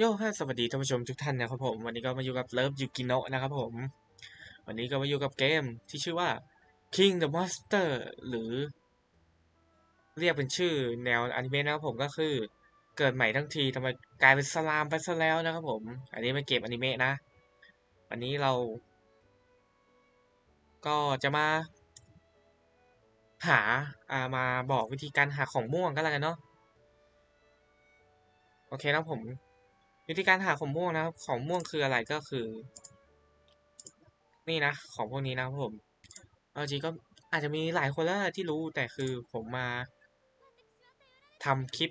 โย่ฮะสวัสดีท่านผู้ชมทุกท่านนะครับผม วันนี้ก็มาอยู่กับเลิฟยูกิโนะนะครับผม วันนี้ก็มาอยู่กับเกมที่ชื่อว่า King the Monster หรือ เรียกเป็นชื่อแนวอนิเมะนะครับผมก็คือเกิดใหม่ทั้งทีทำไมกลายเป็นสลามไปซะแล้วนะครับผม อันนี้เป็นเกมอนิเมะนะ วันนี้เรา ก็จะมา หาอ่ามาบอกวิธีการหาของม่วงก็แล้วกันเนาะโอเคนะผม วิธีการหาของม่วงนะครับ ของม่วงคืออะไรก็คือ นี่นะ ของพวกนี้นะครับผมเอาจริงก็อาจจะมีหลายคนแล้วที่รู้แต่คือผมมาทำคลิป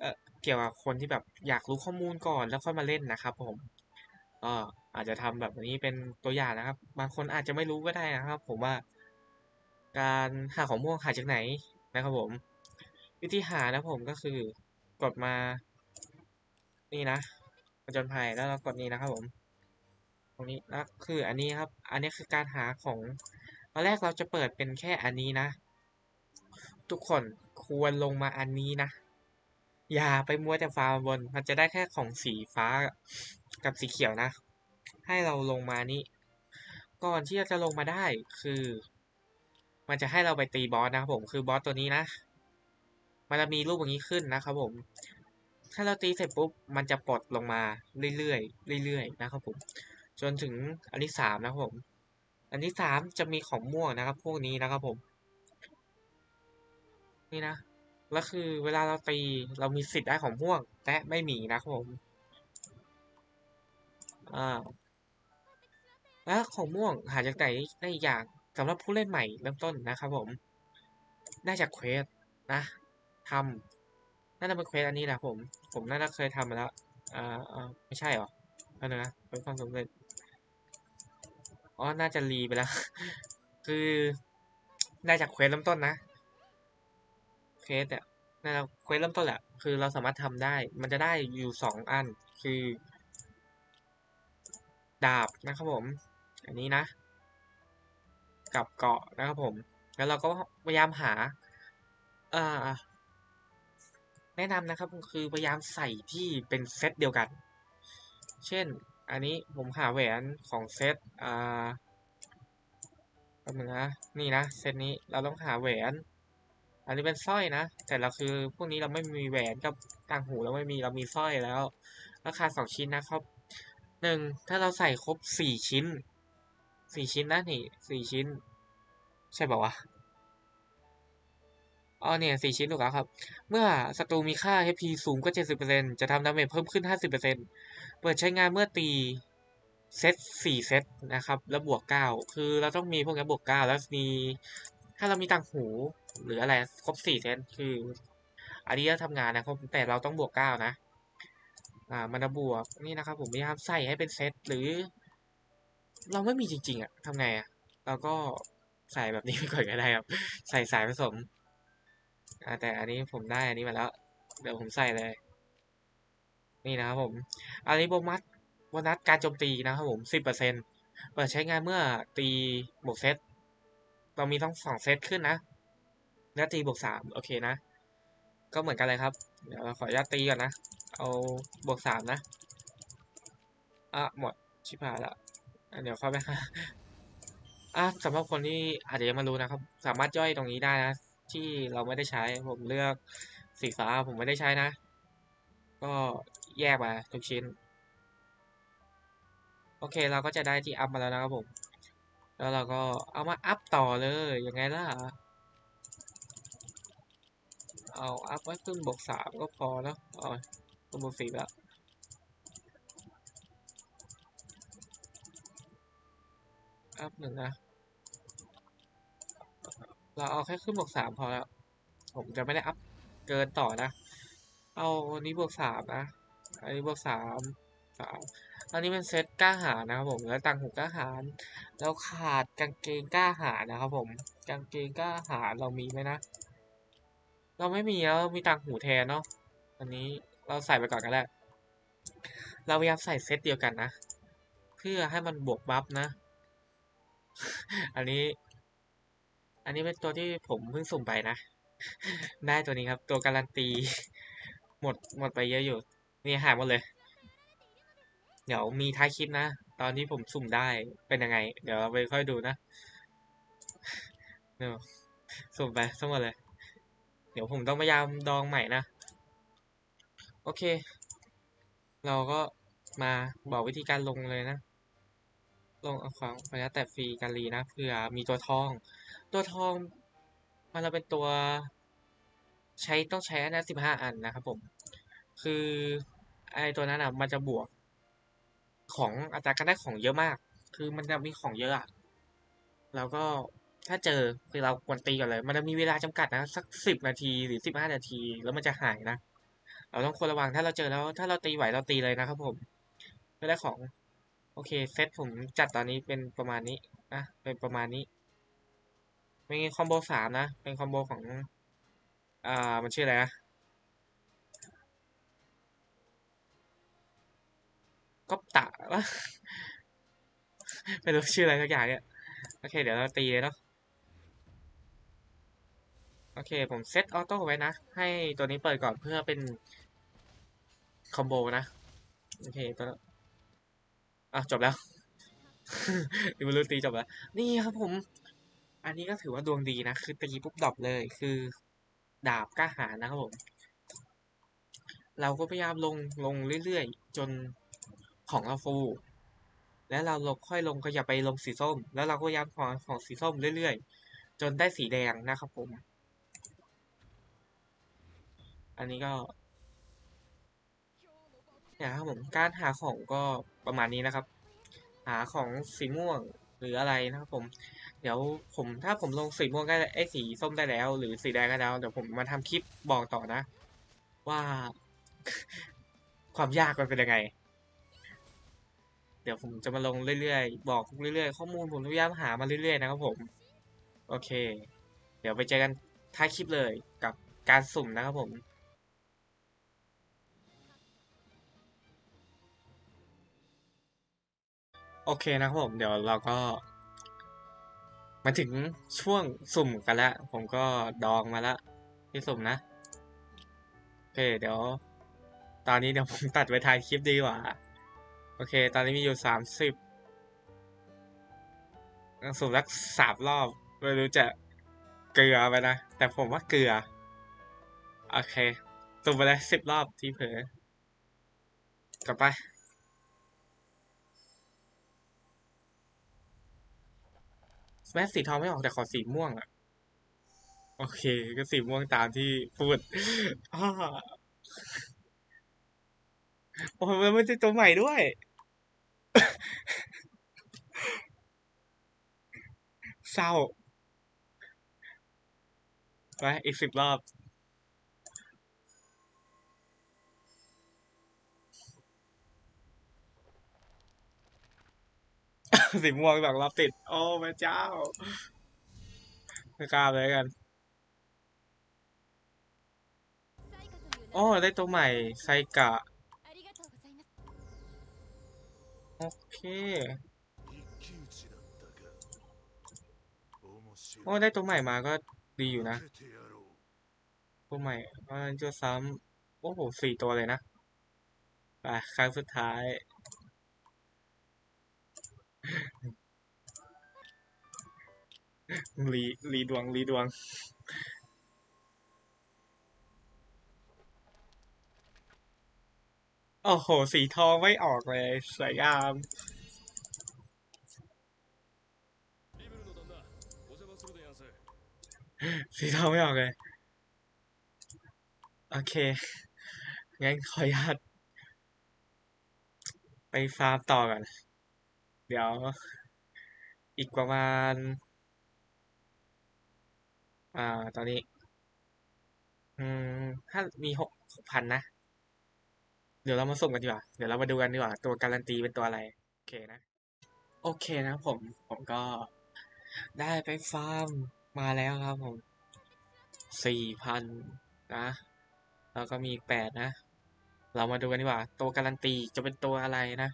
เอ่อเกี่ยวกับคนที่แบบอยากรู้ข้อมูลก่อนแล้วค่อยมาเล่นนะครับผมก็อาจจะทำแบบนี้เป็นตัวอย่างนะครับ บางคนอาจจะไม่รู้ก็ได้นะครับ ผมว่า การหาของม่วงหาจากไหนนะครับผม วิธีหานะผมก็คือกดมา นี่นะผจญภัยแล้วเรากดนี้นะครับผม ตรงนี้แล้วคืออันนี้ครับ อันนี้คือการหาของตอนแรกเราจะเปิดเป็นแค่อันนี้นะ ทุกคนควรลงมาอันนี้นะ อย่าไปมัวแต่ฟาร์มบน มันจะได้แค่ของสีฟ้ากับสีเขียวนะ ให้เราลงมานี้ ก่อนที่จะลงมาได้คือ มันจะให้เราไปตีบอสนะครับผมคือบอสตัวนี้นะ มันจะมีรูปอย่างนี้ขึ้นนะครับผม ถ้าเราตีเสร็จปุ๊บมันจะปลดลงมาเรื่อยๆเรื่อยๆนะครับผม จนถึงอันที่สามนะครับผม อันที่สามจะมีของม่วงนะครับ พวกนี้นะครับผม นี่นะแล้วคือเวลาเราตีเรามีสิทธิ์ได้ของม่วงแต่ไม่มีนะครับผมอ่าแล้วของม่วงหาจากไหนได้อีกอย่างสำหรับผู้เล่นใหม่เริ่มต้นนะครับผมได้จากเควสนะทำน่าจะเป็นเควสอันนี้แหละผม ผมน่าจะเคยทำมาแล้วอ่าอ่าไม่ใช่หรออันนึงนะเป็นความสำเร็จอ๋อน่าจะรีไปแล้ว คือได้จากเควสเริ่มต้นนะเควสเนี่ยน่าจะเควสเริ่มต้นแหละ คือเราสามารถทำได้ มันจะได้อยู่สองอัน คือ ดาบนะครับผม อันนี้นะ กับเกาะนะครับผม แล้วเราก็พยายามหา อ่อ แนะนำนะครับคือพยายามใส่ที่เป็นเซตเดียวกัน เช่น อันนี้ผมหาแหวนของเซตอ่าแป๊บนึงนะนี่นะเซตนี้เราต้องหาแหวน อันนี้เป็นสร้อยนะ แต่เราคือพวกนี้เราไม่มีแหวนกับต่างหูเราไม่มีเรามีสร้อยแล้ว ราคาสองชิ้นนะครับหนึ่งถ้าเราใส่ครบสี่ชิ้นสี่ชิ้นนะนี่สี่ชิ้น ใช่ป่าวะ อ๋อเนี่ยสี่ชิ้นถูกแล้วครับ เมื่อศัตรูมีค่า HP สูงกว่า 70%จะทำดาเมจเพิ่มขึ้น 50%เปิดใช้งานเมื่อตีเซตสี่เซตนะครับ แล้วบวกเก้าคือเราต้องมีพวกนี้บวกเก้าแล้วมี ถ้าเรามีต่างหู หรืออะไรครบสี่เซตคือ อันนี้จะทำงานนะครับแต่เราต้องบวกเก้านะ อ่ามันจะบวกนี่นะครับ ผมพยายามใส่ให้เป็นเซตหรือ เราไม่มีจริง ๆอะทำไงอะเราก็ใส่แบบนี้ไปก่อนก็ได้ครับ ใส่สายผสม แต่อันนี้ผมได้อันนี้มาแล้ว เดี๋ยวผมใส่เลย นี่นะครับผมอันนี้โบนัสโบนัสการโจมตีนะครับผมสิบเปอร์เซ็นเปิดใช้งานเมื่อตีบวกเซตเรามีต้องสองเซตขึ้นนะแล้วตีบวกสามโอเคนะ ก็เหมือนกันเลยครับ เดี๋ยวเราขออนุญาตตีก่อนนะ เอาบวกสามนะอะหมดชิบหายละเดี๋ยวเข้าไปหาอะสำหรับคนที่อาจจะยังไม่รู้นะครับ สามารถย่อยตรงนี้ได้นะ ที่เราไม่ได้ใช้ ผมเลือกสีฟ้าผมไม่ได้ใช้นะ ก็แยกมาทุกชิ้น โอเคเราก็จะได้ที่อัพมาแล้วนะครับผม แล้วเราก็เอามาอัพต่อเลยยังไงล่ะ เอาอัพไว้ขึ้นบวกสามก็พอแล้วอ๋อขึ้นบวกสี่แล้วอัพหนึ่งนะ เราเอาแค่ขึ้นบวกสามพอแล้ว ผมจะไม่ได้อัพเกินต่อนะ เอาอันนี้บวกสามนะ อันนี้บวกสามสามอันนี้เป็นเซตกล้าหานะครับผมแล้วต่างหูกล้าหาญแล้วขาดกางเกงกล้าหานะครับผม กางเกงกล้าหาญเรามีไหมนะ เราไม่มีแล้วมีต่างหูแทนเนาะ อันนี้เราใส่ไปก่อนก็ได้ เราพยายามใส่เซตเดียวกันนะ เพื่อให้มันบวกบัฟนะ อันนี้ อันนี้เป็นตัวที่ผมเพิ่งสุ่มไปนะ ได้ตัวนี้ครับ ตัวการันตี หมดหมดไปเยอะอยู่ นี่หายหมดเลย เดี๋ยวมีท้ายคลิปนะ ตอนที่ผมสุ่มได้เป็นยังไง เดี๋ยวเราไปค่อยดูนะเดี๋ยวสุ่มไปทั้งหมดเลย เดี๋ยวผมต้องพยายามดองใหม่นะ โอเค เราก็มาบอกวิธีการลงเลยนะ ลงเอาของระยะแต่ฟรีการรีนะเพื่อมีตัวทอง ตัวทองมันจะเป็นตัวใช้ต้องใช้อันนั้นสิบห้าอันนะครับผม คือไอตัวนั้นอะมันจะบวก ของอัตราการได้ของเยอะมาก คือมันจะมีของเยอะอะแล้วก็ถ้าเจอคือเราควรตีก่อนเลย มันจะมีเวลาจำกัดนะสักสิบนาทีหรือสิบห้านาที แล้วมันจะหายนะ เราต้องควรระวังถ้าเราเจอแล้ว ถ้าเราตีไหวเราตีเลยนะครับผมเพื่อได้ของ โอเคเซตผมจัดตอนนี้เป็นประมาณนี้นะเป็นประมาณนี้ มีคอมโบสามนะ เป็นคอมโบของ อ่า มันชื่ออะไรนะ ก๊อปตะวะไม่รู้ชื่ออะไรสักอย่างเนี่ย โอเค เดี๋ยวเราตีเลยเนาะ โอเค ผมเซตออโต้ไว้นะ ให้ตัวนี้เปิดก่อนเพื่อเป็นคอมโบนะ โอเคตัวอะ จบแล้วดิวลูตีจบแล้ว นี่ครับผม อันนี้ก็ถือว่าดวงดีนะ คือตีปุ๊บดรอปเลย คือดาบกล้าหาญนะครับผม เราก็พยายามลงลงเรื่อยๆ จนของเราฟู แล้วเราลงค่อยลงก็อย่าไปลงสีส้ม แล้วเราก็พยายามของของสีส้มเรื่อยๆ จนได้สีแดงนะครับผม อันนี้ก็เนี่ยครับผมการหาของก็ประมาณนี้นะครับ หาของสีม่วง หรืออะไรนะครับผม เดี๋ยวผมถ้าผมลงสีม่วงได้ไอ้สีส้มได้แล้ว หรือสีแดงได้แล้วเดี๋ยวผมมาทำคลิปบอกต่อนะ ว่าความยากมันเป็นยังไง เดี๋ยวผมจะมาลงเรื่อยๆ บอกเรื่อยๆ ข้อมูลผมพยายามหามาเรื่อยๆนะครับผม โอเค เดี๋ยวไปเจอกันท้ายคลิปเลยกับการสุ่มนะครับผม โอเคนะครับผม เดี๋ยวเราก็ มาถึงช่วงสุ่มกันแล้ว ผมก็ดองมาแล้วที่สุ่มนะ โอเค เดี๋ยว ตอนนี้เดี๋ยวผมตัดไปท้ายคลิปดีกว่า โอเค ตอนนี้มีอยู่สามสิบสุ่มสักสามรอบไม่รู้จะเกลือไปนะ แต่ผมว่าเกลือ โอเคสุ่มไปเลยสิบรอบที่เผลอกลับไป แมสสีทองไม่ออกแต่ขอสีม่วงอะโอเค ก็สีม่วงตามที่พูดอ้าโอ้ยมันจะตัวใหม่ด้วย เศร้าไปอีกสิบรอบ สีม่วงสองรอบติด โอ้พระเจ้าไม่กล้าเลยกันโอ้ได้ตัวใหม่ไซกะ โอเค โอ้ได้ตัวใหม่มาก็ดีอยู่นะ ตัวใหม่มันจะซ้ำโอ้โหสี่ตัวเลยนะ ไป ครั้งสุดท้าย รีรีดวงรีดวง โอ้โห สีทองไม่ออกเลย สวยงามสีทองไม่ออกเลย โอเค งั้นขออนุญาตไปฟาร์มต่อก่อน เดี๋ยว อีกประมาณ อ่า ตอนนี้ อืมถ้ามีหกพันนะ เดี๋ยวเรามาสุ่มกันดีกว่า เดี๋ยวเรามาดูกันดีกว่า ตัวการันตีเป็นตัวอะไร โอเคนะ โอเคนะผม ผมก็ได้ไปฟาร์มมาแล้วครับผมสี่พันนะ แล้วก็มีแปดนะ เรามาดูกันดีกว่า ตัวการันตีจะเป็นตัวอะไรนะ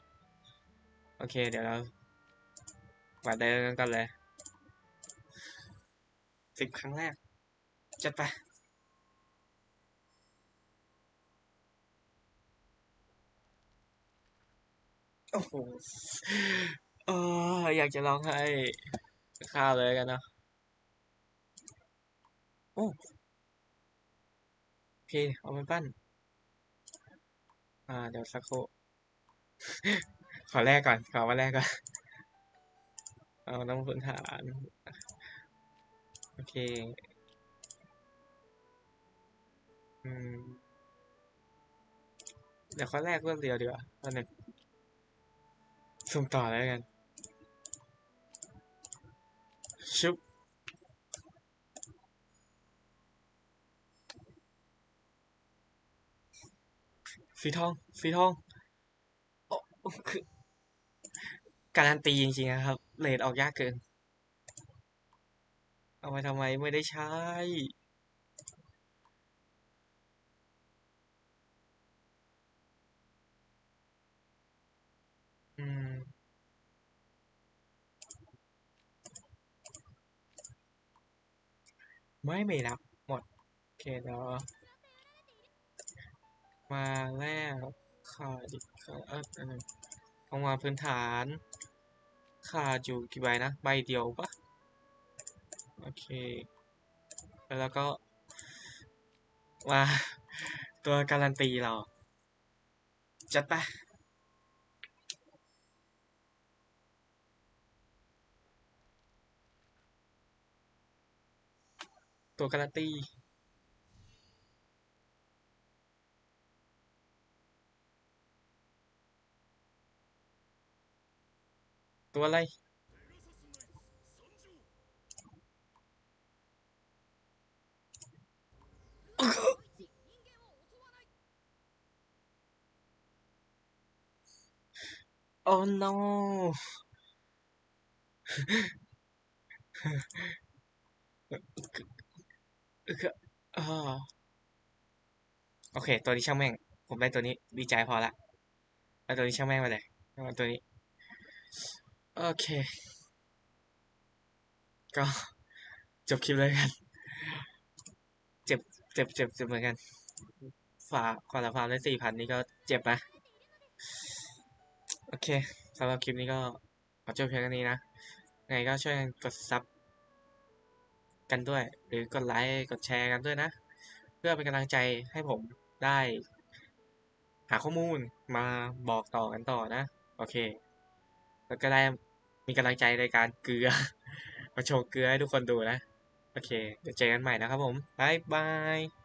โอเค เดี๋ยวเรามาเดินกันเลยสิบครั้งแรก จัดไปโอ้โหเอออยากจะร้องไห้ข้าวเลยกันเนาะโอ้โอเคเอาไปปั้น อ่า เดี๋ยวสักครู่ ขอแรกก่อน ขอมาแรกก่อน เอาน้ำพื้นฐาน โอเค อืม เดี๋ยวข้อแรกเรื่องเดียวดีกว่าอันหนึ่งสุ่มต่อแล้วกัน ชุบสีทอง สีทองโอ้คือ การันตีจริงๆนะครับเลดออกยากเกิน เอาไปทำไมไม่ได้ใช้ อืม ไม่ไม่รับหมด โอเคเดี๋ยวมาแรกขาดอีกขาดเอออันหนึงเอามาพื้นฐาน ขาดอยู่กี่ใบนะ ใบเดียวปะโอเค แล้วก็มาตัวการันตีเรา จัดไปตัวการันตี ตัวอะไร โอ้ no อ่าโอเค ตัวนี้ช่างแม่ง ผมได้ตัวนี้ ดีใจพอละเอาตัวนี้ช่างแม่งไปเลยเอาตัวนี้ โอเค ก็จบคลิปเลยกัน เจ็บ เจ็บ เจ็บเจ็บเหมือนกันฝากก่อนละฟาร์มได้สี่พันนี่ก็เจ็บนะ โอเคสำหรับคลิปนี้ก็ขอจบเพียงเท่นี้นะ ไงก็ช่วยกันกดซับกันด้วย หรือกดไลค์ กดแชร์กันด้วยนะ เพื่อเป็นกำลังใจให้ผมได้ หาข้อมูลมาบอกต่อกันต่อนะ โอเค แล้วก็ได้ มีกำลังใจในการเกลือ มาโชว์เกลือให้ทุกคนดูนะ โอเค เดี๋ยวเจอกันใหม่นะครับผมบายบาย